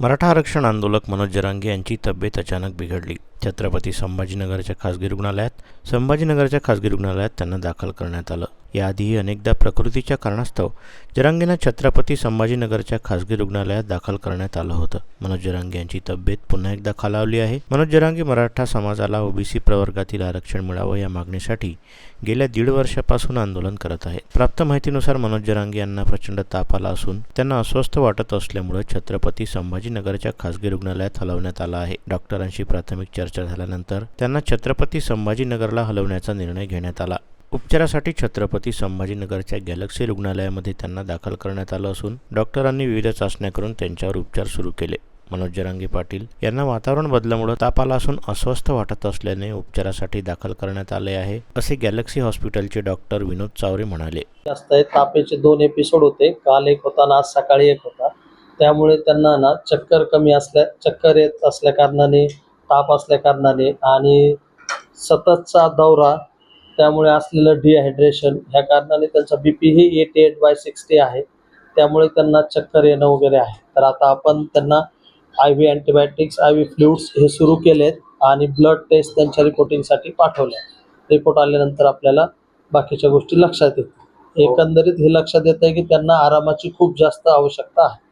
मराठा आरक्षण आंदोलक मनोज जरांगे यांची तब्येत अचानक बिघडली. छत्रपती संभाजीनगरच्या खासगी रुग्णालयात संभाजीनगरच्या खासगी रुग्णालयात त्यांना दाखल करण्यात आलं. याआधीही अनेकदा प्रकृतीच्या कारणास्तव जरांगेंना छत्रपती संभाजीनगरच्या खासगी रुग्णालयात दाखल करण्यात आलं होतं. मनोज जरांगे यांची तब्येत पुन्हा एकदा खालावली आहे. मनोज जरांगे मराठा समाजाला ओबीसी प्रवर्गातील आरक्षण मिळावं या मागणीसाठी गेल्या दीड वर्षापासून आंदोलन करत आहेत. प्राप्त माहितीनुसार मनोज जरांगे यांना प्रचंड ताप आला असून त्यांना अस्वस्थ वाटत असल्यामुळे छत्रपती संभाजीनगरच्या खासगी रुग्णालयात हलवण्यात आला आहे. डॉक्टरांशी प्राथमिक चर्चा झाल्यानंतर त्यांना छत्रपती संभाजीनगरला हलवण्याचा निर्णय घेण्यात आला. उपचारासाठी छत्रपती संभाजीनगरच्या गॅलेक्सी रुग्णालयामध्ये त्यांना दाखल करण्यात आलं असून डॉक्टरांनी विविध चाचण्या करून त्यांच्यावर उपचार सुरू केले. मनोज जरांगे पाटील यांना वातावरण बदलामुळे ताप आला असून अस्वस्थ वाटत असल्याने उपचारासाठी दाखल करण्यात आले आहे असे गॅलेक्सी हॉस्पिटलचे डॉक्टर विनोद चावरे म्हणाले. जास्त आहे तापेचे दोन एपिसोड होते काल एक होता ना आज सकाळी एक होता. त्यामुळे त्यांना ना चक्कर कमी असल्या चक्कर येत असल्या कारणाने ताप असल्या कारणाने आणि सततचा दौरा त्यामुळे असलेलं डिहायड्रेशन ह्या कारणाने त्यांचा बी पी ही एटी एट बाय सिक्स्टी आहे. त्यामुळे त्यांना चक्कर येणं वगैरे आहे. तर आता आपण त्यांना I V antibiotics I V fluids हे सुरू केलेत आणि ब्लड टेस्ट त्यांच्या रिपोर्टिंगसाठी पाठवल्या. रिपोर्ट आल्यानंतर आपल्याला बाकीच्या गोष्टी लक्षात येतील. एकंदरीत हे लक्षात येत आहे की त्यांना आरामाची खूप जास्त आवश्यकता आहे.